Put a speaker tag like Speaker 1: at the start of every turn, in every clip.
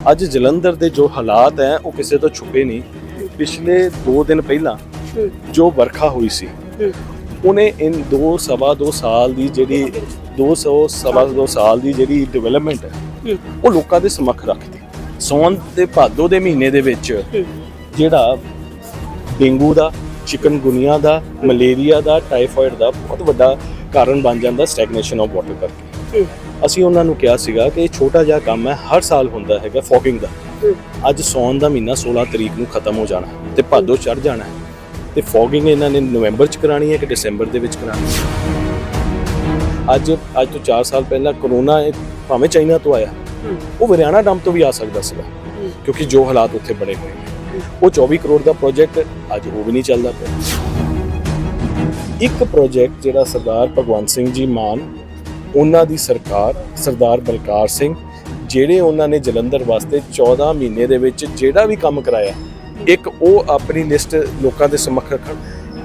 Speaker 1: ਅੱਜ ਜਲੰਧਰ ਦੇ ਜੋ ਹਾਲਾਤ ਹੈ, ਉਹ ਕਿਸੇ ਤੋਂ ਛੁਪੇ ਨਹੀਂ। ਪਿਛਲੇ 2 ਦਿਨ ਪਹਿਲਾਂ ਜੋ ਵਰਖਾ ਹੋਈ ਸੀ, ਉਹਨੇ ਇਨ ਦੋ ਸਵਾ ਦੋ ਸਾਲ ਦੀ ਜਿਹੜੀ 200 ਸਵਾ ਦੋ ਸਾਲ ਦੀ ਜਿਹੜੀ ਡਿਵੈਲਪਮੈਂਟ ਹੈ, ਉਹ ਲੋਕਾਂ ਦੇ ਸਮੱਖ ਰੱਖਦੀ ਸੌਣ ਤੇ ਭਾਦੋ ਦੇ ਮਹੀਨੇ ਦੇ ਵਿੱਚ ਜਿਹੜਾ ਡੇਂਗੂ ਦਾ, ਚਿਕਨਗੁਨੀਆ ਦਾ, ਮਲੇਰੀਆ ਦਾ, ਟਾਈਫਾਇਡ ਦਾ ਬਹੁਤ ਵੱਡਾ ਕਾਰਨ ਬਣ ਜਾਂਦਾ ਸਟੈਗਨੇਸ਼ਨ ਆਫ ਵਾਟਰ ਕਰਕੇ। ਅਸੀਂ ਉਹਨਾਂ ਨੂੰ ਕਿਹਾ ਸੀਗਾ ਕਿ ਇਹ ਛੋਟਾ ਜਿਹਾ ਕੰਮ ਹੈ ਹਰ ਸਾਲ ਹੁੰਦਾ ਹੈਗਾ ਫੌਗਿੰਗ ਦਾ। ਅੱਜ ਸੌਣ ਦਾ ਮਹੀਨਾ 16 ਤਰੀਕ ਨੂੰ ਖਤਮ ਹੋ ਜਾਣਾ ਹੈ ਤੇ ਭਾਦੋ ਚੜ ਜਾਣਾ ਹੈ। ਤੇ ਫੌਗਿੰਗ ਇਹਨਾਂ ਨੇ ਨਵੰਬਰ ਚ ਕਰਾਣੀ ਹੈ ਕਿ ਦਸੰਬਰ ਦੇ ਵਿੱਚ ਕਰਾਣੀ ਹੈ? ਅੱਜ ਅੱਜ ਤੋਂ 4 ਸਾਲ ਪਹਿਲਾਂ ਕਰੋਨਾ ਇਹ ਭਾਵੇਂ ਚਾਈਨਾ ਤੋਂ ਆਇਆ ਉਹ ਵਰਿਆਣਾ ਡੰਪ ਤੋਂ ਵੀ ਆ ਸਕਦਾ ਸੀਗਾ ਕਿਉਂਕਿ ਜੋ ਹਾਲਾਤ ਉੱਥੇ ਬਣੇ ਹੋਏ ਨੇ। ਉਹ 24 ਕਰੋੜ ਦਾ ਪ੍ਰੋਜੈਕਟ ਅੱਜ ਉਹ ਵੀ ਨਹੀਂ ਚੱਲਦਾ ਪਿਆ। ਇੱਕ ਪ੍ਰੋਜੈਕਟ ਜਿਹੜਾ ਸਰਦਾਰ ਭਗਵੰਤ ਸਿੰਘ ਜੀ ਮਾਨ ਉਹਨਾਂ ਦੀ ਸਰਕਾਰ, ਸਰਦਾਰ ਬਲਕਾਰ ਸਿੰਘ, ਜਿਹੜੇ ਉਹਨਾਂ ਨੇ ਜਲੰਧਰ ਵਾਸਤੇ 14 ਮਹੀਨੇ ਦੇ ਵਿੱਚ ਜਿਹੜਾ ਵੀ ਕੰਮ ਕਰਾਇਆ, ਇੱਕ ਉਹ ਆਪਣੀ ਲਿਸਟ ਲੋਕਾਂ ਦੇ ਸਮੱਖ ਰੱਖਣ।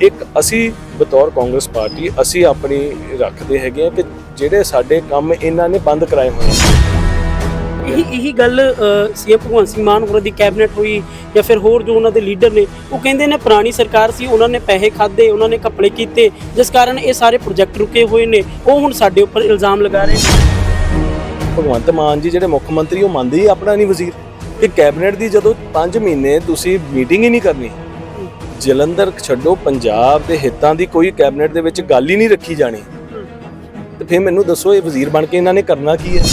Speaker 1: ਇੱਕ ਅਸੀਂ ਬਤੌਰ ਕਾਂਗਰਸ ਪਾਰਟੀ, ਅਸੀਂ ਆਪਣੀ ਰੱਖਦੇ ਹੈਗੇ ਆ ਕਿ ਜਿਹੜੇ ਸਾਡੇ ਕੰਮ ਇਹਨਾਂ ਨੇ ਬੰਦ ਕਰਾਏ ਹੋਏ ਆ।
Speaker 2: ਇਹੀ ਇਹੀ ਗੱਲ ਸੀਐਮ ਭਗਵੰਤ ਸਿੰਘ ਮਾਨ ਹੋਰਾਂ ਦੀ ਕੈਬਨਿਟ ਹੋਈ ਜਾਂ ਫਿਰ ਹੋਰ ਜੋ ਉਹਨਾਂ ਦੇ ਲੀਡਰ ਨੇ, ਉਹ ਕਹਿੰਦੇ ਨੇ ਪੁਰਾਣੀ ਸਰਕਾਰ ਸੀ, ਉਹਨਾਂ ਨੇ ਪੈਸੇ ਖਾਦੇ ਉਹਨਾਂ ਨੇ ਕੱਪੜੇ ਕੀਤੇ, ਜਿਸ ਕਾਰਨ ਇਹ ਸਾਰੇ ਪ੍ਰੋਜੈਕਟ ਰੁਕੇ ਹੋਏ ਨੇ, ਉਹ ਹੁਣ ਸਾਡੇ ਉੱਪਰ ਇਲਜ਼ਾਮ ਲਗਾ ਰਹੇ ਨੇ।
Speaker 1: ਭਗਵੰਤ ਮਾਨ ਜੀ ਜਿਹੜੇ ਮੁੱਖ ਮੰਤਰੀ, ਉਹ ਮੰਨਦੇ ਹੀ ਆਪਣਾ ਨਹੀਂ ਵਜ਼ੀਰ। ਕਿ ਕੈਬਨਿਟ ਦੀ ਜਦੋਂ 5 ਮਹੀਨੇ ਤੁਸੀਂ ਮੀਟਿੰਗ ਹੀ ਨਹੀਂ ਕਰਨੀ, ਜਲੰਧਰ ਛੱਡੋ, ਪੰਜਾਬ ਦੇ ਹਿੱਤਾਂ ਦੀ ਕੋਈ ਕੈਬਨਿਟ ਦੇ ਵਿੱਚ ਗੱਲ ਹੀ ਨਹੀਂ ਰੱਖੀ ਜਾਣੀ। ਤੇ ਫਿਰ ਮੈਨੂੰ ਦੱਸੋ, ਇਹ ਵਜ਼ੀਰ ਬਣ ਕੇ ਇਹਨਾਂ ਨੇ ਕਰਨਾ ਕੀ ਹੈ?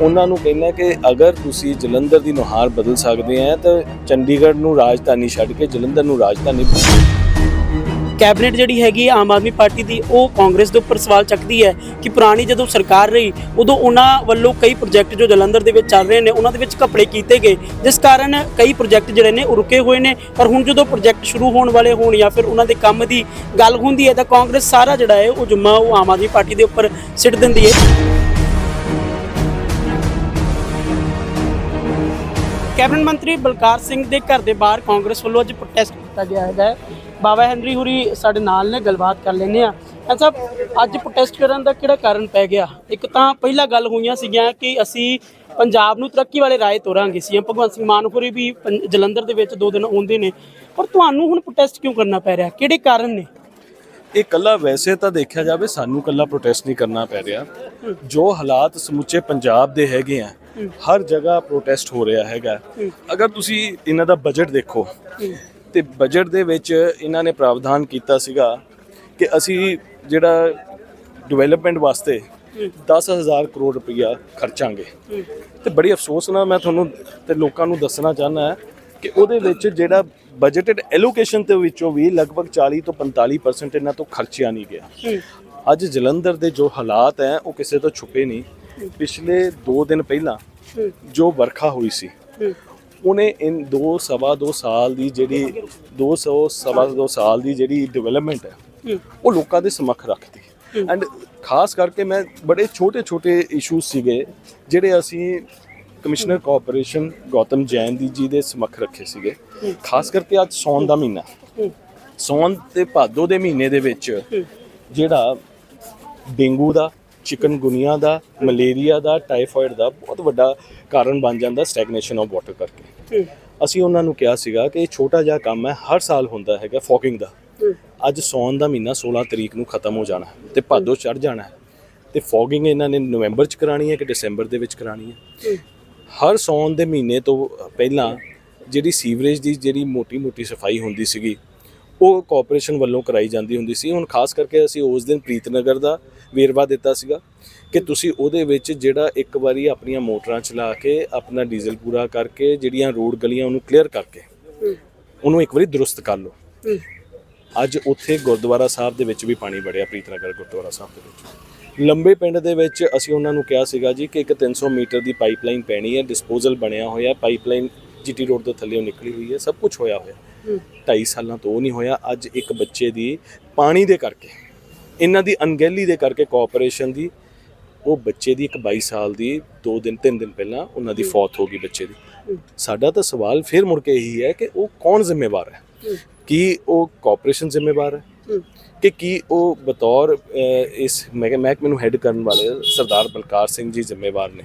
Speaker 1: ਉਹਨਾਂ ਨੂੰ ਕਹਿੰਦਾ ਕਿ ਅਗਰ ਤੁਸੀਂ ਜਲੰਧਰ ਦੀ ਨੁਹਾਰ ਬਦਲ ਸਕਦੇ ਆ, ਤਾਂ ਚੰਡੀਗੜ੍ਹ ਨੂੰ ਰਾਜਧਾਨੀ ਛੱਡ ਕੇ ਜਲੰਧਰ ਨੂੰ ਰਾਜਧਾਨੀ
Speaker 2: ਕੈਬਨਿਟ ਜਿਹੜੀ ਹੈਗੀ ਆਮ ਆਦਮੀ ਪਾਰਟੀ ਦੀ, ਉਹ ਕਾਂਗਰਸ ਦੇ ਉੱਪਰ ਸਵਾਲ ਚੱਕਦੀ ਹੈ ਕਿ ਪੁਰਾਣੀ ਜਦੋਂ ਸਰਕਾਰ ਰਹੀ, ਉਦੋਂ ਉਹਨਾਂ ਵੱਲੋਂ ਕਈ ਪ੍ਰੋਜੈਕਟ ਜੋ ਜਲੰਧਰ ਦੇ ਵਿੱਚ ਚੱਲ ਰਹੇ ਨੇ, ਉਹਨਾਂ ਦੇ ਵਿੱਚ ਘਪਲੇ ਕੀਤੇ ਗਏ। ਜਿਸ ਕਾਰਨ ਕਈ ਪ੍ਰੋਜੈਕਟ ਜਿਹੜੇ ਨੇ, ਉਹ ਰੁਕੇ ਹੋਏ ਨੇ। ਪਰ ਹੁਣ ਜਦੋਂ ਪ੍ਰੋਜੈਕਟ ਸ਼ੁਰੂ ਹੋਣ ਵਾਲੇ ਹੋਣ ਜਾਂ ਫਿਰ ਉਹਨਾਂ ਦੇ ਕੰਮ ਦੀ ਗੱਲ ਹੁੰਦੀ ਹੈ, ਤਾਂ ਕਾਂਗਰਸ ਸਾਰਾ ਜਿਹੜਾ ਹੈ, ਉਹ ਜੁਮਾ ਉਹ ਆਮ ਆਦਮੀ ਪਾਰਟੀ ਦੇ ਉੱਪਰ ਸਿੱਟ ਦਿੰਦੀ ਹੈ। ਕੈਬਨਿਟ ਮੰਤਰੀ ਬਲਕਾਰ ਸਿੰਘ ਦੇ ਘਰ ਦੇ ਬਾਹਰ ਕਾਂਗਰਸ ਵੱਲੋਂ ਅੱਜ ਪ੍ਰੋਟੈਸਟ ਕੀਤਾ ਗਿਆ ਹੈਗਾ ਬਾਬਾ ਹੈਨਰੀ ਹੁਰੀ ਸਾਡੇ ਨਾਲ ਨੇ, ਗੱਲਬਾਤ ਕਰ ਲੈਂਦੇ ਆ ਹਾਂ ਸਾਹਿਬ ਅੱਜ ਪ੍ਰੋਟੈਸਟ ਕਰਨ ਦਾ ਕਿਹੜਾ ਕਾਰਨ ਪੈ ਗਿਆ? ਇੱਕ ਤਾਂ ਪਹਿਲਾ ਗੱਲ ਹੋਈਆਂ ਸੀਗੀਆਂ ਕਿ ਅਸੀਂ ਪੰਜਾਬ ਨੂੰ ਤਰੱਕੀ ਵਾਲੇ ਰਾਏ ਤੋਰਾਂਗੇ। ਸੀਐਮ ਭਗਵੰਤ ਸਿੰਘ ਮਾਨ ਹੁਰੀ ਵੀ ਪੰ- ਜਲੰਧਰ ਦੇ ਵਿੱਚ ਦੋ ਦਿਨ ਆਉਂਦੇ ਨੇ। ਪਰ ਤੁਹਾਨੂੰ ਹੁਣ ਪ੍ਰੋਟੈਸਟ ਕਿਉਂ ਕਰਨਾ ਪੈ ਰਿਹਾ? ਕਿਹੜੇ ਕਾਰਨ ਨੇ?
Speaker 1: ਇਹ ਕੱਲਾ ਵੈਸੇ ਤਾਂ ਦੇਖਿਆ ਜਾਵੇ ਸਾਨੂੰ ਕੱਲਾ ਪ੍ਰੋਟੈਸਟ ਨਹੀਂ ਕਰਨਾ ਪੈ ਰਿਹਾ। ਜੋ ਹਾਲਾਤ ਸਮੁੱਚੇ ਪੰਜਾਬ ਦੇ ਹੈਗੇ ਆ, ਹਰ ਜਗ੍ਹਾ ਪ੍ਰੋਟੈਸਟ ਹੋ ਰਿਹਾ ਹੈਗਾ। ਅਗਰ ਤੁਸੀਂ ਇਹਨਾਂ ਦਾ ਬਜਟ ਦੇਖੋ, ਤੇ ਬਜਟ ਦੇ ਵਿੱਚ ਇਹਨਾਂ ਨੇ ਪ੍ਰਾਵਧਾਨ ਕੀਤਾ ਸੀਗਾ ਕਿ ਅਸੀਂ ਜਿਹੜਾ ਡਿਵੈਲਪਮੈਂਟ ਵਾਸਤੇ 10000 ਕਰੋੜ ਰੁਪਈਆ ਖਰਚਾਂਗੇ। ਤੇ ਬੜੀ ਅਫਸੋਸ ਨਾਲ ਮੈਂ ਤੁਹਾਨੂੰ ਤੇ ਲੋਕਾਂ ਨੂੰ ਦੱਸਣਾ ਚਾਹੁੰਦਾ ਹਾਂ ਕਿ ਉਹਦੇ ਵਿੱਚ ਜਿਹੜਾ ਬਜਟਡ ਐਲੋਕੇਸ਼ਨ ਦੇ ਵਿੱਚੋਂ ਵੀ ਲਗਭਗ 40 ਤੋਂ 45% ਇਹਨਾਂ ਤੋਂ ਖਰਚਿਆ ਨਹੀਂ ਗਿਆ। ਅੱਜ ਜਲੰਧਰ ਦੇ ਜੋ ਹਾਲਾਤ ਹੈ ਉਹ ਕਿਸੇ ਤੋਂ ਛੁਪੇ ਨਹੀਂ। ਪਿਛਲੇ 2 ਦਿਨ ਪਹਿਲਾਂ ਜੋ। ਵਰਖਾ ਹੋਈ ਸੀ ਉਹਨੇ ਇਨ ਦੋ ਸਵਾ ਦੋ ਸਾਲ ਦੀ ਜਿਹੜੀ 200 ਸਵਾ ਦੋ ਸਾਲ ਦੀ ਜਿਹੜੀ ਡਿਵੈਲਪਮੈਂਟ ਹੈ ਉਹ ਲੋਕਾਂ ਦੇ ਸਮੱਖ ਰੱਖਦੀ ਐਂਡ ਖਾਸ ਕਰਕੇ ਮੈਂ ਬੜੇ ਛੋਟੇ ਛੋਟੇ ਇਸ਼ੂਜ਼ ਸੀਗੇ ਜਿਹੜੇ ਅਸੀਂ ਕਮਿਸ਼ਨਰ ਕਾਰਪੋਰੇਸ਼ਨ ਗੌਤਮ ਜੈਨ ਦੀ ਜੀ ਦੇ ਸਮੱਖ ਰੱਖੇ ਸੀਗੇ। ਖਾਸ ਕਰਕੇ ਅੱਜ ਸੌਣ ਦਾ ਮਹੀਨਾ। ਸੌਣ ਤੇ ਭਾਦੋ ਦੇ ਮਹੀਨੇ ਦੇ ਵਿੱਚ ਜਿਹੜਾ ਡੇਂਗੂ ਦਾ, ਚਿਕਨਗੁਨੀਆ ਦਾ, ਮਲੇਰੀਆ ਦਾ, ਟਾਈਫਾਇਡ ਦਾ ਬਹੁਤ ਵੱਡਾ ਕਾਰਨ ਬਣ ਜਾਂਦਾ ਸਟੈਗਨੇਸ਼ਨ ਆਫ ਵਾਟਰ ਕਰਕੇ। ਅਸੀਂ ਉਹਨਾਂ ਨੂੰ ਕਿਹਾ ਸੀਗਾ ਕਿ ਇਹ ਛੋਟਾ ਜਿਹਾ ਕੰਮ ਹੈ, ਹਰ ਸਾਲ ਹੁੰਦਾ ਹੈਗਾ ਫੌਗਿੰਗ ਦਾ। ਅੱਜ ਸੌਣ ਦਾ ਮਹੀਨਾ 16 ਤਰੀਕ ਨੂੰ ਖਤਮ ਹੋ ਜਾਣਾ ਹੈ ਤੇ ਭਾਦੋ ਚੜ ਜਾਣਾ ਹੈ। ਤੇ ਫੌਗਿੰਗ ਇਹਨਾਂ ਨੇ ਨਵੰਬਰ ਚ ਕਰਾਣੀ ਹੈ ਕਿ ਦਸੰਬਰ ਦੇ ਵਿੱਚ ਕਰਾਣੀ ਹੈ। ਹਰ ਸੌਣ ਦੇ ਮਹੀਨੇ ਤੋਂ ਪਹਿਲਾਂ ਜਿਹੜੀ ਸੀਵਰੇਜ ਦੀ ਜਿਹੜੀ ਮੋਟੀ-ਮੋਟੀ ਸਫ਼ਾਈ ਹੁੰਦੀ ਸੀਗੀ ਉਹ ਕਾਰਪੋਰੇਸ਼ਨ ਵੱਲੋਂ ਕਰਾਈ ਜਾਂਦੀ ਹੁੰਦੀ ਸੀ। ਹੁਣ ਖਾਸ ਕਰਕੇ ਅਸੀਂ ਉਸ ਦਿਨ ਪ੍ਰੀਤਨਗਰ ਦਾ ਵੇਰਵਾ ਦਿੱਤਾ ਸੀਗਾ ਕਿ ਤੁਸੀਂ ਉਹਦੇ ਵਿੱਚ ਜਿਹੜਾ ਇੱਕ ਵਾਰੀ ਆਪਣੀਆਂ ਮੋਟਰਾਂ ਚਲਾ ਕੇ ਆਪਣਾ ਡੀਜ਼ਲ ਪੂਰਾ ਕਰਕੇ ਜਿਹੜੀਆਂ ਰੋਡ ਗਲੀਆਂ ਉਹਨੂੰ ਕਲੀਅਰ ਕਰਕੇ ਉਹਨੂੰ ਇੱਕ ਵਾਰੀ ਦਰੁਸਤ ਕਰ ਲਓ। ਅੱਜ ਉੱਥੇ ਗੁਰਦੁਆਰਾ ਸਾਹਿਬ ਦੇ ਵਿੱਚ ਵੀ ਪਾਣੀ ਵੜਿਆ ਪ੍ਰੀਤਨਗਰ ਗੁਰਦੁਆਰਾ ਸਾਹਿਬ ਦੇ ਵਿੱਚ। ਲੰਬੇ ਪਿੰਡ ਦੇ ਵਿੱਚ ਅਸੀਂ ਉਹਨਾਂ ਨੂੰ ਕਿਹਾ ਸੀਗਾ ਜੀ ਕਿ ਇੱਕ 300 ਮੀਟਰ ਦੀ ਪਾਈਪਲਾਈਨ ਪੈਣੀ ਹੈ ਡਿਸਪੋਜ਼ਲ ਬਣਿਆ ਹੋਇਆ ਪਾਈਪਲਾਈਨ ਜੀਟੀ ਰੋਡ ਤੋਂ ਥੱਲੇੋਂ ਨਿਕਲੀ ਹੋਈ ਹੈ ਸਭ ਕੁਝ ਹੋਇਆ ਹੋਇਆ 2.5 ਸਾਲਾਂ ਤੋਂ ਉਹ ਨਹੀਂ ਹੋਇਆ ਅੱਜ ਇੱਕ ਬੱਚੇ ਦੀ ਪਾਣੀ ਦੇ ਕਰਕੇ ਇਹਨਾਂ ਦੀ ਅਣਗਹਿਲੀ ਦੇ ਕਰਕੇ ਕਾਰਪੋਰੇਸ਼ਨ ਦੀ ਉਹ ਬੱਚੇ ਦੀ ਇੱਕ 22 ਸਾਲ ਦੀ 2 ਦਿਨ 3 ਦਿਨ ਪਹਿਲਾਂ ਉਹਨਾਂ ਦੀ ਫੌਤ ਹੋ ਗਈ ਬੱਚੇ ਦੀ। ਸਾਡਾ ਤਾਂ ਸਵਾਲ ਫਿਰ ਮੁੜ ਕੇ ਇਹੀ ਹੈ ਕਿ ਉਹ ਕੌਣ ਜ਼ਿੰਮੇਵਾਰ ਹੈ? ਕੀ ਉਹ ਕਾਰਪੋਰੇਸ਼ਨ ਜ਼ਿੰਮੇਵਾਰ ਹੂੰ? ਕਿ ਕੀ ਉਹ ਬਤੌਰ ਇਸ ਮੈਂ ਮਹਿਕਮੇ ਨੂੰ ਹੈੱਡ ਕਰਨ ਵਾਲੇ ਸਰਦਾਰ ਬਲਕਾਰ ਸਿੰਘ ਜੀ ਜ਼ਿੰਮੇਵਾਰ ਨੇ?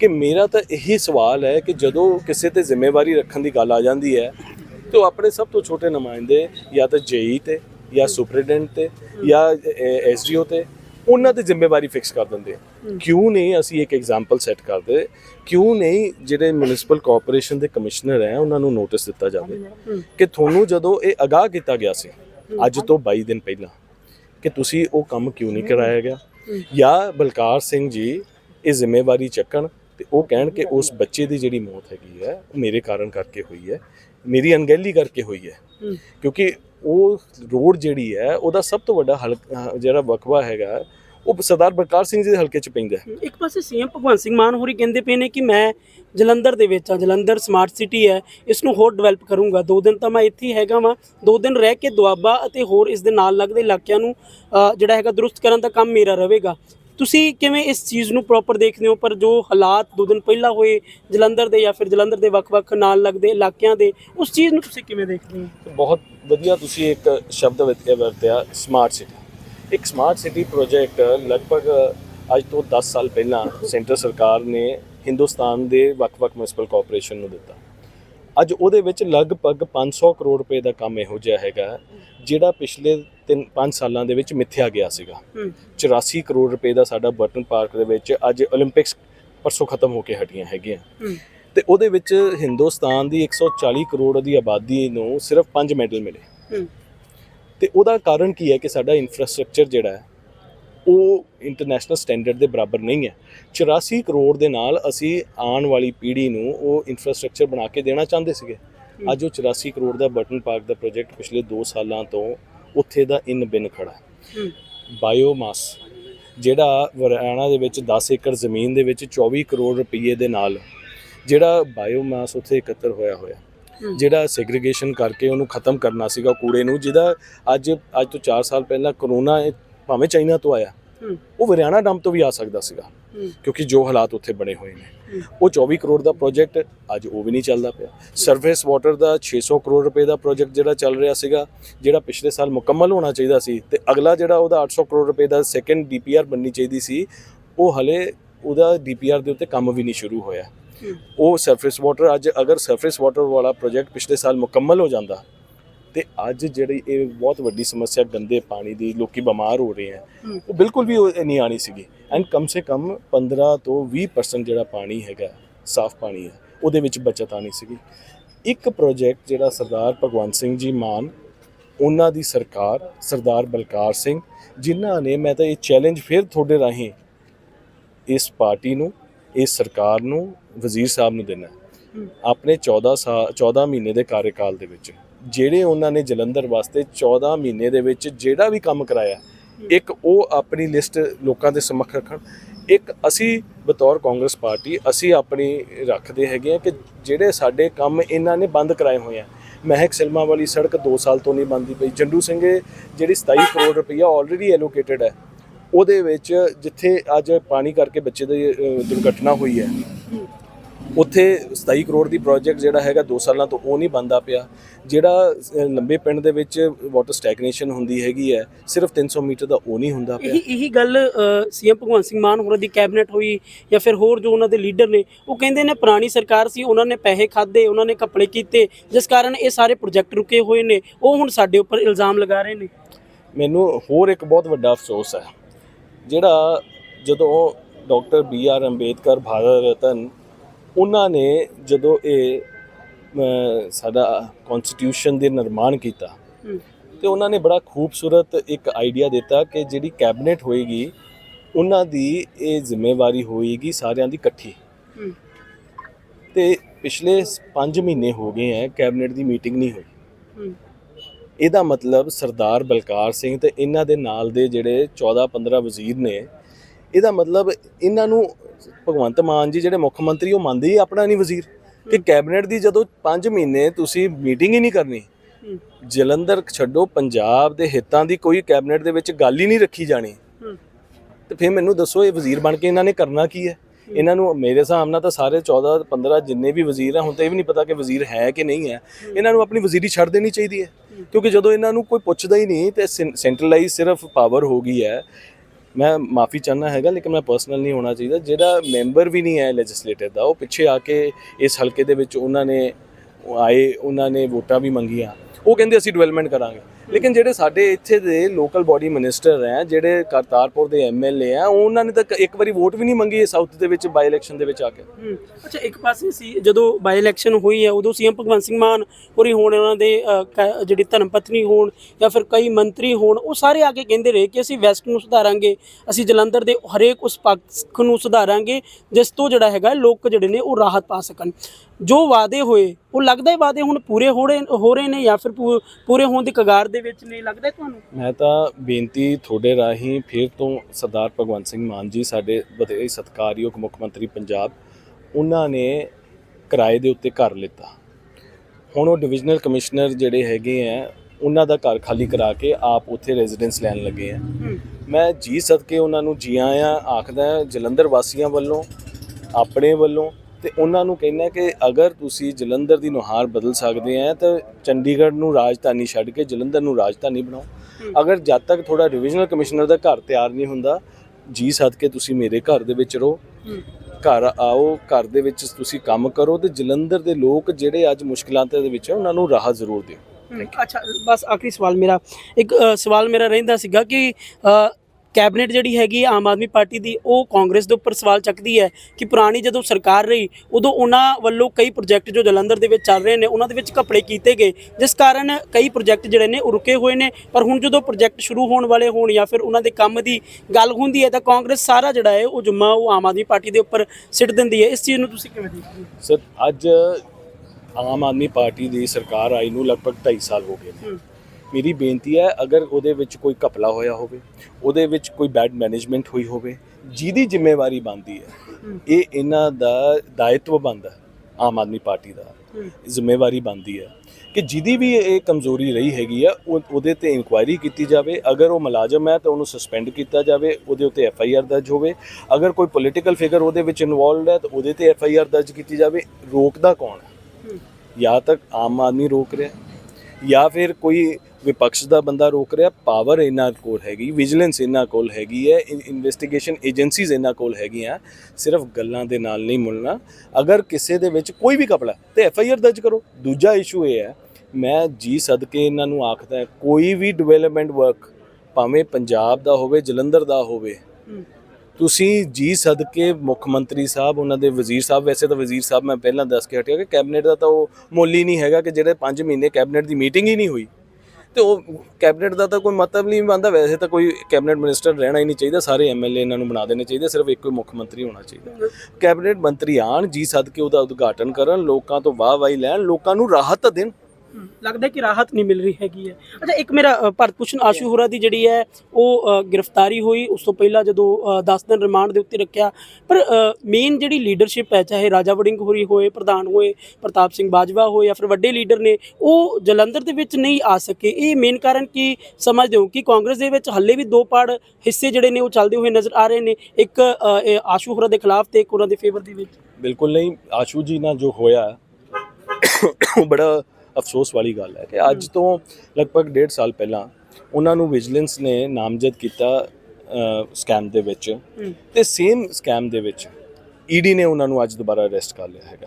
Speaker 1: ਕਿ ਮੇਰਾ ਤਾਂ ਇਹੀ ਸਵਾਲ ਹੈ ਕਿ ਜਦੋਂ ਕਿਸੇ ਤੇ ਜ਼ਿੰਮੇਵਾਰੀ ਰੱਖਣ ਦੀ ਗੱਲ ਆ ਜਾਂਦੀ ਹੈ ਤੇ ਉਹ ਆਪਣੇ ਸਭ ਤੋਂ ਛੋਟੇ ਨੁਮਾਇੰਦੇ ਜਾਂ ਤਾਂ ਜੇਈ ਤੇ ਜਾਂ ਸੁਪਰਡੈਂਟ ਤੇ ਜਾਂ ਐਸਡੀਓ ਤੇ ਉਹਨਾਂ ਤੇ ਜ਼ਿੰਮੇਵਾਰੀ ਫਿਕਸ ਕਰ ਦਿੰਦੇ ਕਿਉਂ ਨਹੀਂ ਅਸੀਂ ਇੱਕ ਐਗਜ਼ਾਮਪਲ ਸੈੱਟ ਕਰਦੇ? ਕਿਉਂ ਨਹੀਂ ਜਿਹੜੇ ਮਿਊਨਿਸਪਲ ਕਾਰਪੋਰੇਸ਼ਨ ਦੇ ਕਮਿਸ਼ਨਰ ਹੈ ਉਹਨਾਂ ਨੂੰ ਨੋਟਿਸ ਦਿੱਤਾ ਜਾਵੇ? ਕਿ ਤੁਹਾਨੂੰ ਜਦੋਂ ਇਹ ਅਗਾਹ ਕੀਤਾ ਗਿਆ ਸੀ ਅੱਜ ਤੋਂ 22 ਦਿਨ ਪਹਿਲਾਂ ਕਿ ਤੁਸੀਂ ਉਹ ਕੰਮ ਕਿਉਂ ਨਹੀਂ ਕਰਾਇਆ ਗਿਆ? ਜਾਂ ਬਲਕਾਰ ਸਿੰਘ ਜੀ ਇਹ ਜ਼ਿੰਮੇਵਾਰੀ ਚੱਕਣ ਤੇ ਉਹ ਕਹਿਣ ਕਿ ਉਸ ਬੱਚੇ ਦੀ ਜਿਹੜੀ ਮੌਤ ਹੈਗੀ ਹੈ ਉਹ ਮੇਰੇ ਕਾਰਨ ਕਰਕੇ ਹੋਈ ਹੈ ਮੇਰੀ ਅਣਗਹਿਲੀ ਕਰਕੇ ਹੋਈ ਹੈ।
Speaker 2: ਹੂੰ।
Speaker 1: ਕਿਉਂਕਿ ਉਹ ਰੋਡ ਜਿਹੜੀ ਹੈ ਉਹਦਾ ਸਭ ਤੋਂ ਵੱਡਾ ਹਲਕਾ ਜਿਹੜਾ ਵਕਵਾ ਹੈਗਾ ਉਹ ਸਰਦਾਰ ਬਲਕਾਰ ਸਿੰਘ ਜੀ ਦੇ ਹਲਕੇ 'ਚ ਪੈਂਦਾ ਹੈ।
Speaker 2: ਇੱਕ ਪਾਸੇ ਸੀਐਮ ਭਗਵੰਤ ਸਿੰਘ ਮਾਨ ਹੋਰੀ ਕਹਿੰਦੇ ਪਏ ਨੇ ਕਿ ਮੈਂ ਜਲੰਧਰ ਦੇ ਵਿੱਚ ਆ ਜਲੰਧਰ ਸਮਾਰਟ ਸਿਟੀ ਹੈ ਇਸ ਨੂੰ ਹੋਰ ਡਿਵੈਲਪ ਕਰੂੰਗਾ। ਦੋ ਦਿਨ ਤਾਂ ਮੈਂ ਇੱਥੇ ਹੀ ਹੈਗਾ ਵਾਂ। ਦੋ ਦਿਨ ਰਹਿ ਕੇ ਦੁਆਬਾ ਅਤੇ ਹੋਰ ਇਸ ਦੇ ਨਾਲ ਲੱਗਦੇ ਇਲਾਕਿਆਂ ਨੂੰ ਜਿਹੜਾ ਹੈਗਾ ਦਰੁਸਤ ਕਰਨ ਦਾ ਕੰਮ ਮੇਰਾ ਰਹੇਗਾ। ਤੁਸੀਂ ਕਿਵੇਂ ਇਸ ਚੀਜ਼ ਨੂੰ ਪ੍ਰੋਪਰ ਦੇਖਦੇ ਹੋ? ਪਰ ਜੋ ਹਾਲਾਤ ਦੋ ਦਿਨ ਪਹਿਲਾਂ ਹੋਏ ਜਲੰਧਰ ਦੇ ਜਾਂ ਫਿਰ ਜਲੰਧਰ ਦੇ ਵੱਖ-ਵੱਖ ਨਾਲ ਲੱਗਦੇ ਇਲਾਕਿਆਂ ਦੇ ਉਸ ਚੀਜ਼ ਨੂੰ ਤੁਸੀਂ ਕਿਵੇਂ ਦੇਖਦੇ ਹੋ?
Speaker 1: ਬਹੁਤ ਵਧੀਆ ਤੁਸੀਂ ਇੱਕ ਸ਼ਬਦ ਵਰਤਿਆ ਵਰਤਿਆ ਸਮਾਰਟ ਸਿਟੀ ਇੱਕ ਸਮਾਰਟ ਸਿਟੀ ਪ੍ਰੋਜੈਕਟ ਲਗਭਗ ਅੱਜ ਤੋਂ 10 ਸਾਲ ਪਹਿਲਾਂ ਸੈਂਟਰ ਸਰਕਾਰ ਨੇ ਹਿੰਦੁਸਤਾਨ ਦੇ ਵੱਖ-ਵੱਖ ਮਿਊਨਿਸਪਲ ਕਾਰਪੋਰੇਸ਼ਨ ਨੂੰ ਦਿੱਤਾ। ਅੱਜ ਉਹਦੇ ਵਿੱਚ ਲਗਭਗ 500 ਕਰੋੜ ਰੁਪਏ ਦਾ ਕੰਮ ਇਹੋ ਜਿਹਾ ਹੈਗਾ ਜਿਹੜਾ ਪਿਛਲੇ 3-5 ਸਾਲਾਂ ਦੇ ਵਿੱਚ ਮਿੱਥਿਆ ਗਿਆ ਸੀਗਾ। 84 ਕਰੋੜ ਰੁਪਏ ਦਾ ਸਾਡਾ ਬਟਨ ਪਾਰਕ ਦੇ ਵਿੱਚ ਅੱਜ 올림픽ਸ ਪਰਸੋਂ ਖਤਮ ਹੋ ਕੇ ਹਟੀਆਂ ਹੈਗੀਆਂ। ਤੇ ਉਹਦੇ ਵਿੱਚ ਹਿੰਦੁਸਤਾਨ ਦੀ 140 ਕਰੋੜ ਦੀ ਆਬਾਦੀ ਨੂੰ ਸਿਰਫ 5 ਮੈਡਲ ਮਿਲੇ। ਤੇ ਉਹਦਾ ਕਾਰਨ ਕੀ ਹੈ ਕਿ ਸਾਡਾ ਇਨਫਰਾਸਟ੍ਰਕਚਰ ਜਿਹੜਾ ਹੈ ਉਹ ਇੰਟਰਨੈਸ਼ਨਲ ਸਟੈਂਡਰਡ ਦੇ ਬਰਾਬਰ ਨਹੀਂ ਹੈ। 84 ਕਰੋੜ ਦੇ ਨਾਲ ਅਸੀਂ ਆਉਣ ਵਾਲੀ ਪੀੜ੍ਹੀ ਨੂੰ ਉਹ ਇਨਫਰਾਸਟ੍ਰਕਚਰ ਬਣਾ ਕੇ ਦੇਣਾ ਚਾਹੁੰਦੇ ਸੀਗੇ। ਅੱਜ ਉਹ 84 ਕਰੋੜ ਦਾ ਬਟਨ ਪਾਰਕ ਦਾ ਪ੍ਰੋਜੈਕਟ ਪਿਛਲੇ 2 ਸਾਲਾਂ ਤੋਂ ਉੱਥੇ ਦਾ ਇਨ ਬਿਨ ਖੜਾ ਹੈ। ਬਾਇਓਮਾਸ ਜਿਹੜਾ ਵਰਿਆਣਾ ਦੇ ਵਿੱਚ 10 ਏਕੜ ਜ਼ਮੀਨ ਦੇ ਵਿੱਚ 24 ਕਰੋੜ ਰੁਪਏ ਦੇ ਨਾਲ ਜਿਹੜਾ ਬਾਇਓਮਾਸ ਉੱਥੇ ਇਕੱਤਰ ਹੋਇਆ ਹੋਇਆ। ਜਿਹੜਾ ਸੈਗਰੀਗੇਸ਼ਨ ਕਰਕੇ ਉਹਨੂੰ ਖਤਮ ਕਰਨਾ ਸੀਗਾ ਕੂੜੇ ਨੂੰ ਜਿਹਦਾ ਅੱਜ ਅੱਜ ਤੋਂ 4 ਸਾਲ ਪਹਿਲਾਂ ਕਰੋਨਾ ਭਾਵੇਂ ਚਾਈਨਾ ਤੋਂ ਆਇਆ ਉਹ ਵਰਿਆਣਾ ਡੰਪ ਤੋਂ ਵੀ ਆ ਸਕਦਾ ਸੀਗਾ ਕਿਉਂਕਿ ਜੋ ਹਾਲਾਤ ਉੱਥੇ ਬਣੇ ਹੋਏ ਨੇ। ਉਹ 24 ਕਰੋੜ ਦਾ ਪ੍ਰੋਜੈਕਟ ਅੱਜ ਉਹ ਵੀ ਨਹੀਂ ਚੱਲਦਾ ਪਿਆ। ਸਰਫੇਸ ਵਾਟਰ ਦਾ 600 ਕਰੋੜ ਰੁਪਏ ਦਾ ਪ੍ਰੋਜੈਕਟ ਜਿਹੜਾ ਚੱਲ ਰਿਹਾ ਸੀਗਾ ਜਿਹੜਾ ਪਿਛਲੇ ਸਾਲ ਮੁਕੰਮਲ ਹੋਣਾ ਚਾਹੀਦਾ ਸੀ ਤੇ ਅਗਲਾ ਜਿਹੜਾ ਉਹਦਾ 800 ਕਰੋੜ ਰੁਪਏ ਦਾ ਸੈਕੰਡ ਡੀਪੀਆਰ ਬਣਨੀ ਚਾਹੀਦੀ ਸੀ ਉਹ ਹਲੇ ਉਹਦਾ ਡੀਪੀਆਰ ਦੇ ਉੱਤੇ ਕੰਮ ਵੀ ਨਹੀਂ ਸ਼ੁਰੂ ਹੋਇਆ। ਉਹ ਸਰਫੇਸ ਵਾਟਰ ਅੱਜ ਅਗਰ ਸਰਫੇਸ ਵਾਟਰ ਵਾਲਾ ਪ੍ਰੋਜੈਕਟ ਪਿਛਲੇ ਸਾਲ ਮੁਕੰਮਲ ਹੋ ਜਾਂਦਾ ਤੇ ਅੱਜ ਜਿਹੜੀ ਇਹ ਬਹੁਤ ਵੱਡੀ ਸਮੱਸਿਆ ਗੰਦੇ ਪਾਣੀ ਦੀ ਲੋਕੀ ਬਿਮਾਰ ਹੋ ਰਹੇ ਹੈ
Speaker 2: ਹੂੰ।
Speaker 1: ਉਹ ਬਿਲਕੁਲ ਵੀ ਨਹੀਂ ਆਣੀ ਸੀਗੀ ਐਂਡ ਕਮ ਸੇ ਕਮ 15 ਤੋਂ 20% ਜਿਹੜਾ ਪਾਣੀ ਹੈਗਾ ਸਾਫ਼ ਪਾਣੀ ਹੈ ਉਹਦੇ ਵਿੱਚ ਬਚਤ ਆਣੀ ਸੀਗੀ ਇੱਕ ਪ੍ਰੋਜੈਕਟ ਜਿਹੜਾ ਸਰਦਾਰ ਭਗਵੰਤ ਸਿੰਘ ਜੀ ਮਾਨ ਉਹਨਾਂ ਦੀ ਸਰਕਾਰ ਸਰਦਾਰ ਬਲਕਾਰ ਸਿੰਘ ਜਿਨ੍ਹਾਂ ਨੇ ਮੈਂ ਤਾਂ ਇਹ ਚੈਲੰਜ ਫਿਰ ਤੁਹਾਡੇ ਰਾਹੀਂ ਇਸ ਪਾਰਟੀ ਨੂੰ ਇਸ ਸਰਕਾਰ ਨੂੰ ਵਜ਼ੀਰ ਸਾਹਿਬ ਨੂੰ ਦੇਣਾ। ਆਪਣੇ 14 ਸਾਲ 14 ਮਹੀਨੇ ਦੇ ਕਾਰਜਕਾਲ ਦੇ ਵਿੱਚ ਜਿਹੜੇ ਉਹਨਾਂ ਨੇ ਜਲੰਧਰ ਵਾਸਤੇ 14 ਮਹੀਨੇ ਦੇ ਵਿੱਚ ਜਿਹੜਾ ਵੀ ਕੰਮ ਕਰਾਇਆ ਇੱਕ ਉਹ ਆਪਣੀ ਲਿਸਟ ਲੋਕਾਂ ਦੇ ਸਮੱਖ ਰੱਖਣ। ਇੱਕ ਅਸੀਂ ਬਤੌਰ ਕਾਂਗਰਸ ਪਾਰਟੀ ਅਸੀਂ ਆਪਣੀ ਰੱਖਦੇ ਹੈਗੇ ਆ ਕਿ ਜਿਹੜੇ ਸਾਡੇ ਕੰਮ ਇਹਨਾਂ ਨੇ ਬੰਦ ਕਰਾਏ ਹੋਏ ਆ। ਮਹਿਕ ਸਿਲਮਾ ਵਾਲੀ ਸੜਕ 2 ਸਾਲ ਤੋਂ ਨਹੀਂ ਬੰਦੀ ਪਈ। ਜੰਡੂ ਸਿੰਘੇ ਜਿਹੜੀ 27 ਕਰੋੜ ਰੁਪਈਆ ਆਲਰੇਡੀ ਐਲੋਕੇਟਡ ਹੈ। ਉਹਦੇ ਵਿੱਚ ਜਿੱਥੇ ਅੱਜ ਪਾਣੀ ਕਰਕੇ ਬੱਚੇ ਦੀ ਦੁਰਘਟਨਾ ਹੋਈ ਹੈ ਉੱਥੇ 27 ਕਰੋੜ ਦੀ ਪ੍ਰੋਜੈਕਟ ਜਿਹੜਾ ਹੈਗਾ 2 ਸਾਲਾਂ ਤੋਂ ਉਹ ਨਹੀਂ ਬੰਦਾ ਪਿਆ। ਜਿਹੜਾ ਲੰਬੇ ਪਿੰਡ ਦੇ ਵਿੱਚ ਵਾਟਰ ਸਟੈਗਨੇਸ਼ਨ ਹੁੰਦੀ ਹੈਗੀ ਹੈ ਸਿਰਫ 300 ਮੀਟਰ ਦਾ ਉਹ ਨਹੀਂ ਹੁੰਦਾ ਪਿਆ।
Speaker 2: ਇਹੀ ਇਹੀ ਗੱਲ ਸੀਐਮ ਭਗਵੰਤ ਸਿੰਘ ਮਾਨ ਹੋਰਾਂ ਦੀ ਕੈਬਨਿਟ ਹੋਈ ਜਾਂ ਫਿਰ ਹੋਰ ਜੋ ਉਹਨਾਂ ਦੇ ਲੀਡਰ ਨੇ ਉਹ ਕਹਿੰਦੇ ਨੇ ਪੁਰਾਣੀ ਸਰਕਾਰ ਸੀ ਉਹਨਾਂ ਨੇ ਪੈਸੇ ਖਾਦੇ ਉਹਨਾਂ ਨੇ ਕੱਪੜੇ ਕੀਤੇ ਜਿਸ ਕਾਰਨ ਇਹ ਸਾਰੇ ਪ੍ਰੋਜੈਕਟ ਰੁਕੇ ਹੋਏ ਨੇ ਉਹ ਹੁਣ ਸਾਡੇ ਉੱਪਰ ਇਲਜ਼ਾਮ ਲਗਾ ਰਹੇ ਨੇ।
Speaker 1: ਮੈਨੂੰ ਹੋਰ ਇੱਕ ਬਹੁਤ ਵੱਡਾ ਅਫਸੋਸ ਹੈ। ਜਿਹੜਾ ਜਦੋਂ doctor B R Ambedkar Bharat Ratna ਉਹਨਾਂ ਨੇ ਜਦੋਂ ਇਹ ਸਾਡਾ ਕਨਸਟੀਟਿਊਸ਼ਨ ਦੇ ਨਿਰਮਾਣ ਕੀਤਾ ਤੇ ਉਹਨਾਂ ਨੇ ਬੜਾ ਖੂਬਸੂਰਤ ਇੱਕ ਆਈਡੀਆ ਦਿੱਤਾ ਕਿ ਜਿਹੜੀ ਕੈਬਨਿਟ ਹੋਏਗੀ ਉਹਨਾਂ ਦੀ ਇਹ ਜ਼ਿੰਮੇਵਾਰੀ ਹੋਏਗੀ ਸਾਰਿਆਂ ਦੀ ਇਕੱਠੀ। ਤੇ ਪਿਛਲੇ 5 ਮਹੀਨੇ ਹੋ ਗਏ ਹੈ ਕੈਬਨਿਟ ਦੀ ਮੀਟਿੰਗ ਨਹੀਂ ਹੋਈ। ਇਹਦਾ ਮਤਲਬ ਸਰਦਾਰ ਬਲਕਾਰ ਸਿੰਘ ਤੇ ਇਹਨਾਂ ਦੇ ਨਾਲ ਦੇ ਜਿਹੜੇ 14 15 ਵਜ਼ੀਰ ਨੇ ਇਹਦਾ ਮਤਲਬ ਇਹਨਾਂ ਨੂੰ ਭਗਵੰਤ ਮਾਨ ਜੀ ਜਿਹੜੇ ਮੁੱਖ ਮੰਤਰੀ ਉਹ ਮੰਨਦੇ ਹੀ ਆਪਣਾ ਨਹੀਂ ਵਜ਼ੀਰ ਕਿ ਕੈਬਨਿਟ ਦੀ ਜਦੋਂ 5 ਮਹੀਨੇ ਤੁਸੀਂ ਮੀਟਿੰਗ ਹੀ ਨਹੀਂ ਕਰਨੀ ਜਲੰਧਰ ਛੱਡੋ ਪੰਜਾਬ ਦੇ ਹਿੱਤਾਂ ਦੀ ਕੋਈ ਕੈਬਨਿਟ ਦੇ ਵਿੱਚ ਗੱਲ ਹੀ ਨਹੀਂ ਰੱਖੀ ਜਾਣੀ। ਤੇ ਫਿਰ ਮੈਨੂੰ ਦੱਸੋ ਇਹ ਵਜ਼ੀਰ ਬਣ ਕੇ ਇਹਨਾਂ ਨੇ ਕਰਨਾ ਕੀ ਹੈ? ਇਹਨਾਂ ਨੂੰ ਮੇਰੇ ਹਿਸਾਬ ਨਾਲ ਤਾਂ ਸਾਰੇ 14 15 ਜਿੰਨੇ ਵੀ ਵਜ਼ੀਰ ਆ ਹੁਣ ਤਾਂ ਇਹ ਵੀ ਨਹੀਂ ਪਤਾ ਕਿ ਵਜ਼ੀਰ ਹੈ ਕਿ ਨਹੀਂ ਹੈ। ਇਹਨਾਂ ਨੂੰ ਆਪਣੀ ਵਜ਼ੀਰੀ ਛੱਡ ਦੇਣੀ ਚਾਹੀਦੀ ਹੈ। ਕਿਉਂਕਿ ਜਦੋਂ ਇਹਨਾਂ ਨੂੰ ਕੋਈ ਪੁੱਛਦਾ ਹੀ ਨਹੀਂ ਤੇ ਸੈਂਟਰਲਾਈਜ਼ ਸਿਰਫ ਪਾਵਰ ਹੋ ਗਈ ਹੈ। ਮੈਂ ਮਾਫੀ ਚਾਹਨਾ ਹੈਗਾ, ਲੇਕਿਨ ਮੈਂ ਪਰਸਨਲ ਨਹੀਂ ਹੋਣਾ ਚਾਹੀਦਾ। ਜਿਹੜਾ ਮੈਂਬਰ ਵੀ ਨਹੀਂ ਹੈ ਲੈਜਿਸਲੇਟਰ ਦਾ, ਉਹ ਪਿੱਛੇ ਆ ਕੇ ਇਸ ਹਲਕੇ ਦੇ ਵਿੱਚ ਉਹਨਾਂ ਨੇ ਆਏ, ਉਹਨਾਂ ਨੇ ਵੋਟਾਂ ਵੀ ਮੰਗੀਆਂ। ਉਹ ਕਹਿੰਦੇ ਅਸੀਂ ਡਿਵੈਲਪਮੈਂਟ ਕਰਾਂਗੇ। ਲੇਕਿਨ ਜਿਹੜੇ ਸਾਡੇ ਇੱਥੇ ਦੇ ਲੋਕਲ ਬਾਡੀ ਮਿਨਿਸਟਰ ਹੈ ਜਿਹੜੇ ਕਰਤਾਰਪੁਰ ਦੇ ਐਮਐਲਏ ਆ ਉਹਨਾਂ ਨੇ ਤਾਂ ਇੱਕ ਵਾਰੀ ਵੋਟ ਵੀ ਨਹੀਂ ਮੰਗੀ ਸਾਊਥ ਦੇ ਵਿੱਚ ਬਾਈ ਇਲੈਕਸ਼ਨ ਦੇ ਵਿੱਚ ਆ ਕੇ।
Speaker 2: ਅੱਛਾ ਇੱਕ ਪਾਸੇ ਸੀ ਜਦੋਂ ਬਾਈ ਇਲੈਕਸ਼ਨ ਹੋਈ ਹੈ ਉਦੋਂ ਸੀਐਮ ਭਗਵੰਤ ਸਿੰਘ ਮਾਨ ਹੋਰੀ ਹੋਣ ਉਹਨਾਂ ਦੇ ਅ, ਜਿਹੜੀ ਧਰਮ ਪਤਨੀ ਹੋਣ ਜਾਂ ਫਿਰ ਕਈ ਮੰਤਰੀ ਹੋਣ ਉਹ ਸਾਰੇ ਆ ਕੇ ਕਹਿੰਦੇ ਰਹੇ ਕਿ ਅਸੀਂ ਵੈਸਟ ਨੂੰ ਸੁਧਾਰਾਂਗੇ ਅਸੀਂ ਜਲੰਧਰ ਦੇ ਹਰੇਕ ਉਸ ਪੱਖ ਨੂੰ ਸੁਧਾਰਾਂਗੇ ਜਿਸ ਤੋਂ ਜਿਹੜਾ ਹੈਗਾ ਲੋਕ ਜਿਹੜੇ ਨੇ ਉਹ ਰਾਹਤ ਪਾ ਸਕਣ। ਜੋ ਵਾਅਦੇ ਹੋਏ ਉਹ ਲੱਗਦਾ ਹੈ ਵਾਅਦੇ ਹੁਣ ਪੂਰੇ ਹੋ ਰਹੇ ਹੋ ਰਹੇ ਨੇ ਜਾਂ ਫਿਰ ਪੂ- ਪੂਰੇ ਹੋਣ ਦੀ ਕਗਾਰ ਦੇ ਵਿੱਚ ਨੇ ਲੱਗਦਾ ਹੈ ਤੁਹਾਨੂੰ?
Speaker 1: ਮੈਂ ਤਾਂ ਬੇਨਤੀ ਤੁਹਾਡੇ ਰਾਹੀਂ ਫਿਰ ਤੋਂ ਸਰਦਾਰ ਭਗਵੰਤ ਸਿੰਘ ਮਾਨ ਜੀ ਸਾਡੇ ਬਤੇਰੇ ਸਤਿਕਾਰਯੋਗ ਮੁੱਖ ਮੰਤਰੀ ਪੰਜਾਬ ਉਹਨਾਂ ਨੇ ਕਿਰਾਏ ਦੇ ਉੱਤੇ ਘਰ ਲਿੱਤਾ। ਹੁਣ ਉਹ ਡਿਵੀਜ਼ਨਲ ਕਮਿਸ਼ਨਰ ਜਿਹੜੇ ਹੈਗੇ ਆ ਉਹਨਾਂ ਦਾ ਘਰ ਖਾਲੀ ਕਰਾ ਕੇ ਆਪ ਉੱਥੇ ਰੈਜ਼ੀਡੈਂਸ ਲੈਣ ਲੱਗੇ ਆ। ਮੈਂ ਜੀ ਸਦਕੇ ਉਹਨਾਂ ਨੂੰ ਜੀ ਆਇਆਂ ਆਖਦਾ ਜਲੰਧਰ ਵਾਸੀਆਂ ਵੱਲੋਂ ਆਪਣੇ ਵੱਲੋਂ ਤੇ ਉਹਨਾਂ ਨੂੰ ਕਹਿੰਦਾ ਕਿ ਅਗਰ ਤੁਸੀਂ ਜਲੰਧਰ ਦੀ ਨੁਹਾਰ ਬਦਲ ਸਕਦੇ ਆ ਤਾਂ ਚੰਡੀਗੜ੍ਹ ਨੂੰ ਰਾਜਧਾਨੀ ਛੱਡ ਕੇ ਜਲੰਧਰ ਨੂੰ ਰਾਜਧਾਨੀ ਬਣਾਓ। ਅਗਰ ਜਦ ਤੱਕ ਥੋੜਾ ਡਿਵੀਜ਼ਨਲ ਕਮਿਸ਼ਨਰ ਦਾ ਘਰ ਤਿਆਰ ਨਹੀਂ ਹੁੰਦਾ ਜੀ ਸਦਕੇ ਤੁਸੀਂ ਮੇਰੇ ਘਰ ਦੇ ਵਿੱਚ ਰਹੋ। ਘਰ ਆਓ ਘਰ ਦੇ ਵਿੱਚ ਤੁਸੀਂ ਕੰਮ ਕਰੋ ਤੇ ਜਲੰਧਰ ਦੇ ਲੋਕ ਜਿਹੜੇ ਅੱਜ ਮੁਸ਼ਕਲਾਂ ਦੇ ਵਿੱਚ ਆ ਉਹਨਾਂ ਨੂੰ ਰਾਹਤ ਜ਼ਰੂਰ ਦਿਓ।
Speaker 2: ਅੱਛਾ ਬਸ ਆਖਰੀ ਸਵਾਲ ਮੇਰਾ। ਇੱਕ ਸਵਾਲ ਮੇਰਾ ਰਹਿੰਦਾ ਸੀਗਾ ਕਿ ਕੈਬਨਿਟ ਜਿਹੜੀ ਹੈਗੀ ਆਮ ਆਦਮੀ ਪਾਰਟੀ ਦੀ ਉਹ ਕਾਂਗਰਸ ਦੇ ਉੱਪਰ ਸਵਾਲ ਚੱਕਦੀ ਹੈ ਕਿ ਪੁਰਾਣੀ ਜਦੋਂ ਸਰਕਾਰ ਰਹੀ ਉਦੋਂ ਉਹਨਾਂ ਵੱਲੋਂ ਕਈ ਪ੍ਰੋਜੈਕਟ ਜੋ ਜਲੰਧਰ ਦੇ ਵਿੱਚ ਚੱਲ ਰਹੇ ਨੇ ਉਹਨਾਂ ਦੇ ਵਿੱਚ ਘਪਲੇ ਕੀਤੇ ਗਏ। ਜਿਸ ਕਾਰਨ ਕਈ ਪ੍ਰੋਜੈਕਟ ਜਿਹੜੇ ਨੇ ਉਹ ਰੁਕੇ ਹੋਏ ਨੇ। ਪਰ ਹੁਣ ਜਦੋਂ ਪ੍ਰੋਜੈਕਟ ਸ਼ੁਰੂ ਹੋਣ ਵਾਲੇ ਹੋਣ ਜਾਂ ਫਿਰ ਉਹਨਾਂ ਦੇ ਕੰਮ ਦੀ ਗੱਲ ਹੁੰਦੀ ਹੈ ਤਾਂ ਕਾਂਗਰਸ ਸਾਰਾ ਜਿਹੜਾ ਹੈ ਉਹ ਜੁਮਾ ਉਹ ਆਮ ਆਦਮੀ ਪਾਰਟੀ ਦੇ ਉੱਪਰ ਸਿੱਟ ਦਿੰਦੀ ਹੈ। ਇਸ ਚੀਜ਼ ਨੂੰ ਤੁਸੀਂ ਕਿਵੇਂ ਦੇਖਦੇ ਹੋ?
Speaker 1: ਸਰ ਅੱਜ ਆਮ ਆਦਮੀ ਪਾਰਟੀ ਦੀ ਸਰਕਾਰ ਆਈ ਨੂੰ ਲਗਭਗ 2.5 ਸਾਲ ਹੋ ਗਏ ਨੇ। ਮੇਰੀ ਬੇਨਤੀ ਹੈ ਅਗਰ ਉਹਦੇ ਵਿੱਚ ਕੋਈ ਘਪਲਾ ਹੋਇਆ ਹੋਵੇ ਉਹਦੇ ਵਿੱਚ ਕੋਈ ਬੈਡ ਮੈਨੇਜਮੈਂਟ ਹੋਈ ਹੋਵੇ ਜਿਹਦੀ ਜ਼ਿੰਮੇਵਾਰੀ ਬਣਦੀ ਹੈ ਇਹ ਇਹਨਾਂ ਦਾ ਦਾਇਤਵ ਬਣਦਾ ਆਮ ਆਦਮੀ ਪਾਰਟੀ ਦਾ ਜ਼ਿੰਮੇਵਾਰੀ ਬਣਦੀ ਹੈ ਕਿ ਜਿਹਦੀ ਵੀ ਇਹ ਕਮਜ਼ੋਰੀ ਰਹੀ ਹੈਗੀ ਆ ਉਹ ਉਹਦੇ ਤੇ ਇਨਕੁਆਇਰੀ ਕੀਤੀ ਜਾਵੇ ਅਗਰ ਉਹ ਮੁਲਾਜ਼ਮ ਹੈ ਤਾਂ ਉਹਨੂੰ ਸਸਪੈਂਡ ਕੀਤਾ ਜਾਵੇ ਉਹਦੇ ਉੱਤੇ ਐਫ ਆਈ ਆਰ ਦਰਜ ਹੋਵੇ ਅਗਰ ਕੋਈ ਪੋਲੀਟੀਕਲ ਫਿਗਰ ਉਹਦੇ ਵਿੱਚ ਇਨਵੋਲਡ ਹੈ ਤਾਂ ਉਹਦੇ ਤੇ ਐਫ ਆਈ ਆਰ ਦਰਜ ਕੀਤੀ ਜਾਵੇ ਰੋਕਦਾ ਕੌਣ ਹੈ? ਜਾਂ ਤੱਕ ਆਮ ਆਦਮੀ ਰੋਕ ਰਿਹਾ ਜਾਂ ਫਿਰ ਕੋਈ ਵਿਪਕਸ਼ ਦਾ ਬੰਦਾ ਰੋਕ ਰਿਹਾ ਪਾਵਰ ਇਹਨਾਂ ਕੋਲ ਹੈਗੀ ਵਿਜੀਲੈਂਸ ਇਹਨਾਂ ਕੋਲ ਹੈਗੀ ਹੈ ਇਨਵੈਸਟੀਗੇਸ਼ਨ ਏਜੰਸੀਜ਼ ਇਹਨਾਂ ਕੋਲ ਹੈਗੀਆਂ ਸਿਰਫ ਗੱਲਾਂ ਦੇ ਨਾਲ ਨਹੀਂ ਮੁਲਣਾ ਅਗਰ ਕਿਸੇ ਦੇ ਵਿੱਚ ਕੋਈ ਵੀ ਕਪੜਾ ਤੇ ਐਫ ਆਈ ਆਰ ਦਰਜ ਕਰੋ। ਦੂਜਾ ਇਸ਼ੂ ਇਹ ਹੈ ਮੈਂ ਜੀ ਸਦਕੇ ਇਹਨਾਂ ਨੂੰ ਆਖਦਾ ਕੋਈ ਵੀ ਡਿਵੈਲਪਮੈਂਟ ਵਰਕ ਭਾਵੇਂ ਪੰਜਾਬ ਦਾ ਹੋਵੇ ਜਲੰਧਰ ਦਾ ਹੋਵੇ ਤੁਸੀਂ ਜੀ ਸਦਕੇ ਮੁੱਖ ਮੰਤਰੀ ਸਾਹਿਬ ਉਹਨਾਂ ਦੇ ਵਜ਼ੀਰ ਸਾਹਿਬ ਵੈਸੇ ਤਾਂ ਵਜ਼ੀਰ ਸਾਹਿਬ ਮੈਂ ਪਹਿਲਾਂ ਦੱਸ ਕੇ ਹਟਿਆ ਕਿ ਕੈਬਨਿਟ ਦਾ ਤਾਂ ਉਹ ਮੁੱਲ ਨਹੀਂ ਹੈਗਾ ਕਿ ਜਿਹੜੇ 5 ਮਹੀਨੇ ਕੈਬਨਿਟ ਦੀ ਮੀਟਿੰਗ ਹੀ ਨਹੀਂ ਹੋਈ। ਤੇ ਉਹ ਕੈਬਨਿਟ ਦਾ ਤਾਂ ਕੋਈ ਮਤਲਬ ਨਹੀਂ ਬਣਦਾ। ਵੈਸੇ ਤਾਂ ਕੋਈ ਕੈਬਨਿਟ ਮਿਨਿਸਟਰ ਰਹਿਣਾ ਹੀ ਨਹੀਂ ਚਾਹੀਦਾ। ਸਾਰੇ ਐਮਐਲਏ ਇਹਨਾਂ ਨੂੰ ਬਣਾ ਦੇਣੇ ਚਾਹੀਦੇ। ਸਿਰਫ ਇੱਕੋ ਹੀ ਮੁੱਖ ਮੰਤਰੀ ਹੋਣਾ ਚਾਹੀਦਾ। ਕੈਬਨਿਟ ਮੰਤਰੀ ਆਣ ਜੀ ਸਦਕੇ ਉਹਦਾ ਉਦਘਾਟਨ ਕਰਨ, ਲੋਕਾਂ ਤੋਂ ਵਾਹ ਵਾਹੀ ਲੈਣ, ਲੋਕਾਂ ਨੂੰ ਰਾਹਤ ਦੇਣ।
Speaker 2: ਲੱਗਦਾ ਕਿ ਰਾਹਤ ਨਹੀਂ ਮਿਲ ਰਹੀ ਹੈਗੀ ਹੈ। ਅੱਛਾ ਇੱਕ ਮੇਰਾ ਅ, ਭਾਰਤ ਭੂਸ਼ਣ ਆਸ਼ੂ ਹੋਰਾ ਦੀ ਜਿਹੜੀ ਹੈ ਉਹ ਗ੍ਰਿਫਤਾਰੀ ਹੋਈ ਉਸ ਤੋਂ ਪਹਿਲਾਂ ਜਦੋਂ ਅ, 10 ਦਿਨ ਰਿਮਾਂਡ ਦੇ ਉੱਤੇ ਰੱਖਿਆ। ਪਰ ਮੇਨ ਜਿਹੜੀ ਲੀਡਰਸ਼ਿਪ ਹੈ ਚਾਹੇ ਰਾਜਾ ਵੜਿੰਗ ਹੋਰੀ ਹੋਏ ਪ੍ਰਧਾਨ ਹੋਏ ਪ੍ਰਤਾਪ ਸਿੰਘ ਬਾਜਵਾ ਹੋਏ ਜਾਂ ਫਿਰ ਵੱਡੇ ਲੀਡਰ ਨੇ ਉਹ ਜਲੰਧਰ ਦੇ ਵਿੱਚ ਨਹੀਂ ਆ ਸਕੇ। ਇਹ ਮੇਨ ਕਾਰਨ ਕੀ ਸਮਝਦੇ ਹੋ? ਕਿ ਕਾਂਗਰਸ ਦੇ ਵਿੱਚ ਹੱਲੇ ਵੀ ਦੋ ਪਾੜ ਹਿੱਸੇ ਜਿਹੜੇ ਨੇ ਉਹ ਚੱਲਦੇ ਹੋਏ ਨਜ਼ਰ ਆ ਰਹੇ ਨੇ। ਇੱਕ ਆਸ਼ੂ ਹੋਰਾ ਦੇ ਖਿਲਾਫ ਤੇ ਇੱਕ ਉਹਨਾਂ ਦੇ ਫੇਵਰ ਦੇ ਵਿੱਚ।
Speaker 1: ਬਿਲਕੁਲ ਨਹੀਂ। ਆਸ਼ੂ ਜੀ ਨਾਲ ਜੋ ਹੋਇਆ ਉਹ ਬੜਾ ਅਫਸੋਸ ਵਾਲੀ ਗੱਲ ਹੈ ਕਿ ਅੱਜ ਤੋਂ ਲਗਭਗ ਡੇਢ ਸਾਲ ਪਹਿਲਾਂ ਉਹਨਾਂ ਨੂੰ ਵਿਜੀਲੈਂਸ ਨੇ ਨਾਮਜ਼ਦ ਕੀਤਾ ਸਕੈਮ ਦੇ ਵਿੱਚ ਤੇ ਸੇਮ ਸਕੈਮ ਦੇ ਵਿੱਚ ਈਡੀ ਨੇ ਉਹਨਾਂ ਨੂੰ ਅੱਜ ਦੁਬਾਰਾ ਅਰੈਸਟ ਕਰ ਲਿਆ ਹੈਗਾ।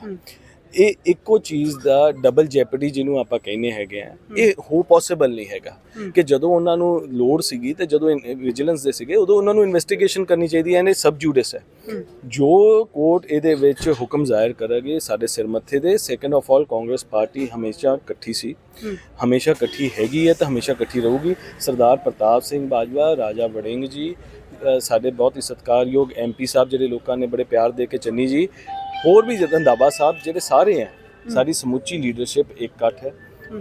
Speaker 1: ਇਹ ਇੱਕੋ ਚੀਜ਼ ਦਾ ਡਬਲ ਜੈਪਟੀ ਜਿਹਨੂੰ ਆਪਾਂ ਕਹਿੰਦੇ ਹੈਗੇ ਆ। ਇਹ ਹੋ ਪੋਸੀਬਲ ਨਹੀਂ ਹੈਗਾ। ਕਿ ਜਦੋਂ ਉਹਨਾਂ ਨੂੰ ਲੋੜ ਸੀਗੀ ਤੇ ਜਦੋਂ ਵਿਜੀਲੈਂਸ ਦੇ ਸੀਗੇ ਉਦੋਂ ਉਹਨਾਂ ਨੂੰ ਇਨਵੈਸਟੀਗੇਸ਼ਨ ਕਰਨੀ ਚਾਹੀਦੀ ਹੈ ਇਹਨੇ ਸਬ ਜੂਡਿਸ ਹੈ। ਜੋ ਕੋਰਟ ਇਹਦੇ ਵਿੱਚ ਹੁਕਮ ਜ਼ਾਹਿਰ ਕਰੇਗੀ ਸਾਡੇ ਸਿਰ ਮੱਥੇ ਦੇ second of all Congress party ਹਮੇਸ਼ਾ ਇਕੱਠੀ ਸੀ।
Speaker 2: ਹਮ,
Speaker 1: ਹਮੇਸ਼ਾ ਇਕੱਠੀ ਹੈਗੀ ਹੈ ਤੇ ਹਮੇਸ਼ਾ ਇਕੱਠੀ ਰਹੂਗੀ। ਸਰਦਾਰ ਪ੍ਰਤਾਪ ਸਿੰਘ ਬਾਜਵਾ ਰਾਜਾ ਵੜਿੰਗ ਜੀ ਸਾਡੇ ਬਹੁਤ ਹੀ ਸਤਿਕਾਰਯੋਗ ਐਮਪੀ ਸਾਹਿਬ ਜਿਹੜੇ ਲੋਕਾਂ ਨੇ ਬੜੇ ਪਿਆਰ ਦੇ ਕੇ ਚੰਨੀ ਜੀ ਹੋਰ ਵੀ ਜਤਨ ਦਾਬਾ ਸਾਹਿਬ ਜਿਹੜੇ ਸਾਰੇ ਹੈ। ਸਾਡੀ ਸਮੁੱਚੀ ਲੀਡਰਸ਼ਿਪ ਇੱਕ ਇਕੱਠ ਹੈ।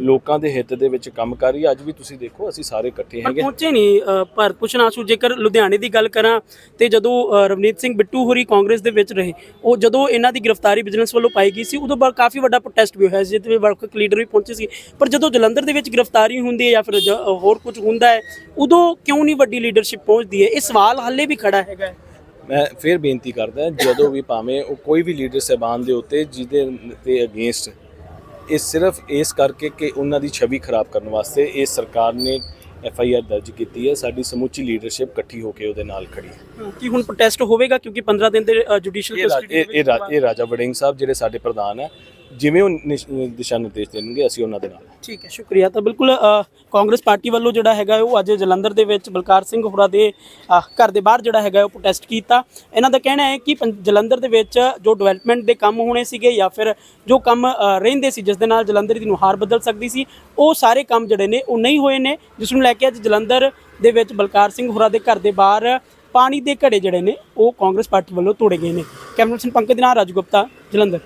Speaker 1: ਲੋਕਾਂ ਦੇ ਹਿੱਤ ਦੇ ਵਿੱਚ ਕੰਮ ਕਰ ਰਹੀ ਹੈ। ਅੱਜ ਵੀ ਤੁਸੀਂ ਦੇਖੋ ਅਸੀਂ ਸਾਰੇ ਇਕੱਠੇ
Speaker 2: ਪਰ
Speaker 1: ਹੈਗੇ
Speaker 2: ਪਹੁੰਚੇ ਨਹੀਂ ਭਾਰਤ ਭੂਸ਼ਣ ਆਸ਼ੂ ਜੇਕਰ ਲੁਧਿਆਣੇ ਦੀ ਗੱਲ ਕਰਾਂ ਤੇ ਜਦੋਂ ਰਵਨੀਤ ਸਿੰਘ ਬਿੱਟੂ ਹੋਰੀ ਕਾਂਗਰਸ ਦੇ ਵਿੱਚ ਰਹੇ ਉਹ ਜਦੋਂ ਇਹਨਾਂ ਦੀ ਗ੍ਰਿਫਤਾਰੀ ਬਿਜ਼ਨਸ ਵੱਲੋਂ ਪਾਈ ਗਈ ਸੀ ਉਦੋਂ ਬਾਅਦ ਕਾਫੀ ਵੱਡਾ ਪ੍ਰੋਟੈਸਟ ਵੀ ਹੋਇਆ ਸੀ ਜਿੱਥੇ ਵਰਕ ਲੀਡਰ ਵੀ ਪਹੁੰਚੇ ਸੀ ਪਰ ਜਦੋਂ ਜਲੰਧਰ ਦੇ ਵਿੱਚ ਗ੍ਰਿਫਤਾਰੀ ਹੁੰਦੀ ਹੈ ਜਾਂ ਫਿਰ ਹੋਰ ਕੁਝ ਹੁੰਦਾ ਹੈ ਉਦੋਂ ਕਿਉਂ ਨਹੀਂ ਵੱਡੀ ਲੀਡਰਸ਼ਿਪ ਪਹੁੰਚਦੀ ਹੈ? ਇਹ ਸਵਾਲ ਹਾਲੇ ਵੀ ਖੜਾ ਹੈਗਾ।
Speaker 1: ਮੈਂ ਫਿਰ ਬੇਨਤੀ ਕਰਦਾ ਜਦੋਂ ਵੀ ਭਾਵੇਂ ਉਹ ਕੋਈ ਵੀ ਲੀਡਰ ਸਹਿਬਾਨ ਦੇ ਉੱਤੇ ਜਿਹਦੇ ਤੇ ਅਗੇਂਸਟ ਇਹ ਸਿਰਫ ਇਸ ਕਰਕੇ ਕਿ ਉਹਨਾਂ ਦੀ ਛਵੀ ਖਰਾਬ ਕਰਨ ਵਾਸਤੇ ਇਹ ਸਰਕਾਰ ਨੇ ਐਫ ਆਈ ਆਰ ਦਰਜ ਕੀਤੀ ਹੈ ਸਾਡੀ ਸਮੁੱਚੀ ਲੀਡਰਸ਼ਿਪ ਇਕੱਠੀ ਹੋ ਕੇ ਉਹਦੇ ਨਾਲ ਖੜੀ ਹੈ
Speaker 2: ਕੀ ਹੁਣ ਪ੍ਰੋਟੈਸਟ ਹੋਵੇਗਾ ਕਿਉਂਕਿ 15 ਦਿਨ ਦੇ ਜੁਡੀਸ਼ੀਅਲ
Speaker 1: ਰਾਜ- ਇਹ ਇਹ ਰਾਜ- ਵੜਿੰਗ ਸਾਹਿਬ ਜਿਹੜੇ ਸਾਡੇ ਪ੍ਰਧਾਨ ਹੈ ਜਿਵੇਂ ਉਹ ਦਿਸ਼ਾ ਨਿਰਦੇਸ਼ ਦੇਣਗੇ ਅਸੀਂ ਉਹਨਾਂ ਦੇ ਨਾਲ।
Speaker 2: ਠੀਕ ਹੈ, ਸ਼ੁਕਰੀਆ। ਤਾਂ ਬਿਲਕੁਲ ਕਾਂਗਰਸ ਪਾਰਟੀ ਵੱਲੋਂ ਜਿਹੜਾ ਹੈਗਾ ਉਹ ਅੱਜ ਜਲੰਧਰ ਦੇ ਵਿੱਚ ਬਲਕਾਰ ਸਿੰਘ ਹੋਰਾਂ ਦੇ ਘਰ ਦੇ ਬਾਹਰ ਜਿਹੜਾ ਹੈਗਾ ਉਹ ਪ੍ਰੋਟੈਸਟ ਕੀਤਾ। ਇਹਨਾਂ ਦਾ ਕਹਿਣਾ ਹੈ ਕਿ ਪੰ- ਜਲੰਧਰ ਦੇ ਵਿੱਚ ਜੋ ਡਿਵੈਲਪਮੈਂਟ ਦੇ ਕੰਮ ਹੋਣੇ ਸੀਗੇ ਜਾਂ ਫਿਰ ਜੋ ਕੰਮ ਰਹਿੰਦੇ ਸੀ ਜਿਸ ਦੇ ਨਾਲ ਜਲੰਧਰ ਦੀ ਨੁਹਾਰ ਬਦਲ ਸਕਦੀ ਸੀ, ਉਹ ਸਾਰੇ ਕੰਮ ਜਿਹੜੇ ਨੇ ਉਹ ਨਹੀਂ ਹੋਏ ਨੇ, ਜਿਸ ਨੂੰ ਲੈ ਕੇ ਅੱਜ ਜਲੰਧਰ ਦੇ ਵਿੱਚ ਬਲਕਾਰ ਸਿੰਘ ਹੋਰਾਂ ਦੇ ਘਰ ਦੇ ਬਾਹਰ ਪਾਣੀ ਦੇ ਘੜੇ ਜਿਹੜੇ ਨੇ ਉਹ ਕਾਂਗਰਸ ਪਾਰਟੀ ਵੱਲੋਂ ਤੋੜੇ ਗਏ ਨੇ। ਕੈਮਰਾ ਕੈਮਰਾਮੈਨ ਪੰਕਜ ਦੇ ਨਾਲ ਰਾਜੂ ਗੁਪਤਾ, ਜਲੰਧਰ।